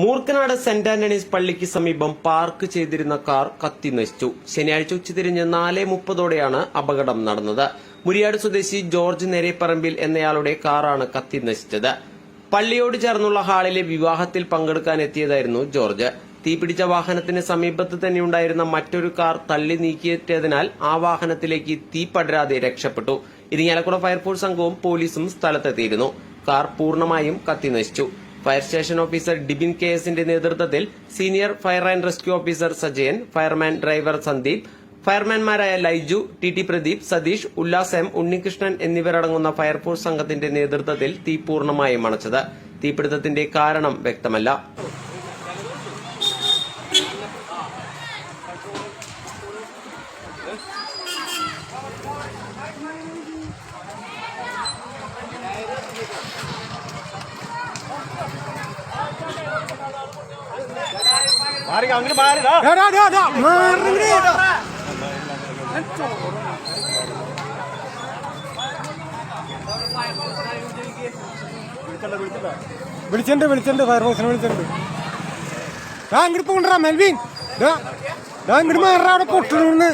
Moorkkanad saint Antony's പള്ളിക്ക് സമീപം park ചെയ്തിരുന്ന കാർ കത്തി നശിച്ചു. ശനിയാഴ്ച ഉച്ചതിരിഞ്ഞ് നാല് മുപ്പതോടെയാണ് അപകടം നടന്നത്. മുരിയാട് സ്വദേശി ജോർജ് നെരേപ്പറമ്പിൽ എന്നയാളുടെ കാറാണ് കത്തി നശിച്ചത്. പള്ളിയോട് ചേർന്നുള്ള ഹാളിലെ വിവാഹത്തിൽ പങ്കെടുക്കാൻ എത്തിയതായിരുന്നു ജോർജ്. തീപിടിച്ച വാഹനത്തിന് സമീപത്ത് തന്നെയുണ്ടായിരുന്ന മറ്റൊരു കാർ തള്ളി നീക്കിയതിനാൽ ആ വാഹനത്തിലേക്ക് തീ പടരാതെ രക്ഷപ്പെട്ടു. ഇരിങ്ങാലക്കുട ഫയർഫോഴ്സ് സംഘവും പോലീസും സ്ഥലത്തെത്തിയിരുന്നു. കാർ പൂർണമായും കത്തി നശിച്ചു. Fire station officer Dibin K എസിന്റെ നേതൃത്വത്തിൽ senior fire and rescue officer Sajayan fireman driver Sandeep ഫയർമാൻമാരായ Laiju T T Pradeep Satheesh Ullas M Unnikrishnan എന്നിവരടങ്ങുന്ന ഫയർഫോഴ്സ് സംഘത്തിന്റെ നേതൃത്വത്തിൽ തീ പൂർണമായും അണച്ചത്. തീപിടുത്തത്തിന്റെ കാരണം വ്യക്തമല്ല. Thank ഡാ, ഡാ, മാറണേ. വിളിച്ചിട്ടുണ്ട് വിളിച്ചിട്ടുണ്ട് ഫയർഫോഴ്സിനെ വിളിച്ചിട്ടുണ്ട്. ഡാ ഇങ്ങോട്ട് പോകണ്ടാ മെൽവിൻ. ഇങ്ങോട്ട് മാറാ അവിടെ പൊട്ടണെന്ന്.